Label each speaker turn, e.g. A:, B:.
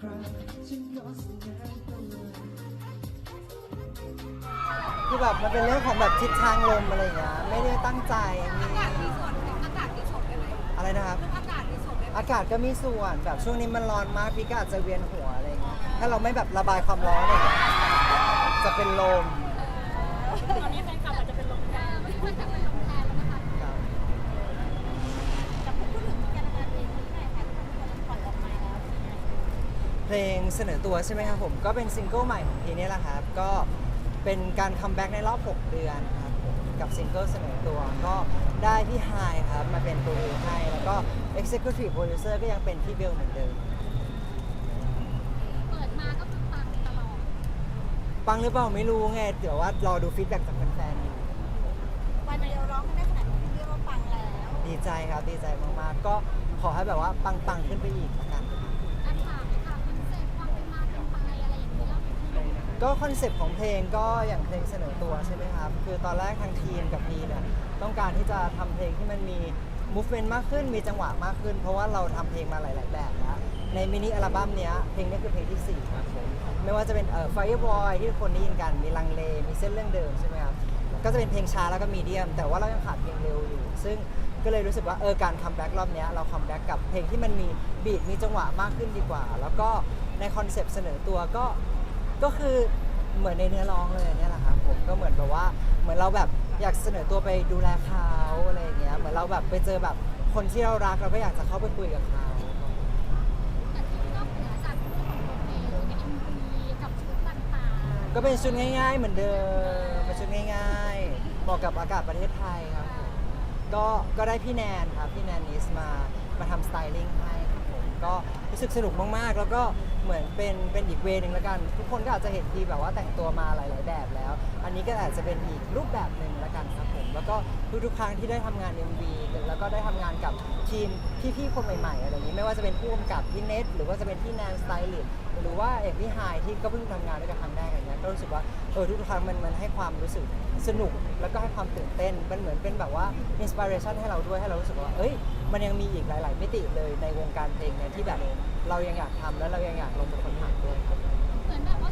A: ครฉันขอสัญญาตัวเลย
B: คือแบบมันเป็นเรื่องของแบบทิศทางลมอะไรอย่างเงี้ยไม่ได้ตั้งใจมี
C: อากาศมีส่วนไหมอากาศมีส่วนได้ไหม
B: อะไรนะครับ
C: เรื่องอากาศมีส่วนได้ไหม
B: อากาศก็มีส่วนแบบช่วงนี้มันร้อนมากพี่ก็อาจจะเวียนหัวอะไรอย่างเงี้ยถ้าเราไม่แบบระบายความร้อนอะไรอย่างเงี้ยจะเป็นลม
C: ตอนนี้แฟ ลงเส
B: นอตัวใช่ไหมครับผม ก็เป็นซิงเกิลใหม่ของพีนี่แหละครับ ก็เป็นการคัมแบ็กในรอบ 6 เดือนครับผมกับซิงเกิลเสนอตัวก็ได้พี่ไฮายครับมาเป็นโปรดิวให้ แล้วก็ Executive Producer ก็ยังเป็นพี่เบลเหมือนเดิม
C: เปิดมาก็คือปังตลอด
B: ปังหรือเปล่าไม่รู้ไงเดี๋ยวว่ารอดูฟีดแบ็กจากแฟนๆอยู่
C: วันเดียวร้องกันได้ขนาดนี้เรียกว่าปังแล้ว
B: ดีใจครับ ดีใจมากๆ ก็ขอให้แบบว่าปังๆ ขึ้นไปอีกละกัน ก็คอนเซปต์ของเพลงก็อย่างเพลงเสนอตัวใช่ไหมครับ คือตอนแรกทางทีมกับพีเนี่ยต้องการที่จะทำเพลงที่มันมี movement มากขึ้นมีจังหวะมากขึ้น เพราะว่าเราทำเพลงมาหลาย ๆ แบบแล้ว ในมินิอัลบั้มเนี้ยเพลงนี้คือเพลงที่ 4 ครับผมไม่ว่าจะเป็นเอ่อ Fireboy ที่ทุกคนได้ยินกันมีลังเล มีเส้นเรื่องเดิมใช่ไหมครับ ก็จะเป็นเพลงช้าแล้วก็มีเดียม แต่ว่าเรายังขาดเพลงเร็วอยู่ ซึ่งก็เลยรู้สึกว่าเออการคัมแบ็กรอบเนี้ยเราคัมแบ็กกับเพลงที่มันมีบีทมีจังหวะมากขึ้นดีกว่า แล้วก็ในคอนเซปต์เสนอตัวก็ก็คือ เหมือนในเนื้อร้องเลยเนี่ยแหละครับผมก็เหมือนแบบว่าเหมือนเราแบบอยากเสนอตัวไปดูแลเขาอะไรอย่างเงี้ยเหมือนเราแบบไปเจอแบบคนที่เรารักเราก็อยากจะเข้าไปคุยกับเขา
C: แต่ที่นอกเหนือจากเรื่องของเพลงในเอ็มวีกับชุดต่างๆ
B: ก็เป็นชุดง่าย ๆ เหมือนเดิมเป็นชุดง่ายๆเหมาะกับอากาศประเทศไทยครับผมก็ก็ได้พี่แนนครับพี่แนนนิสมามาทำสไตลิ่งให้ครับผมก็ รู้สึกสนุกมากๆ แล้วก็เหมือนเป็นเป็นอีกเวย์หนึ่งแล้วกัน ทุกคนก็อาจจะเห็นทีแบบว่าแต่งตัวมาหลาย ๆ แบบแล้ว อันนี้ก็อาจจะเป็นอีกรูปแบบหนึ่งแล้วกันครับผม แล้วก็ทุกๆครั้งที่ได้ทำงาน MV แล้วก็ได้ทำงานกับทีมพี่ๆคนใหม่ ๆ อะไรอย่างนี้ ไม่ว่าจะเป็นผู้กำกับพี่เนทหรือว่าจะเป็นพี่แนนสไตลิสต์ รือว่าเอกพี่ไฮายที่ก็เพิ่งทำงานด้วยกันครั้งแรกอย่างเงี้ยก็รู้สึกว่าเออทุกครั้งมันมันให้ความรู้สึกสนุกแล้วก็ให้ความตื่นเต้นมันเหมือนเป็นแบบว่าอินสปิเรชันให้เราด้วยให้เรารู้สึกว่าเอ้ยมันยังมีอีกหลาย ๆ มิติเลยในวงการเพลงเนี่ยที่แบบเรายังอยากทำแล้วเรายังอยากลงไปค้นหาด้วยครับ
C: เหมือนแบบ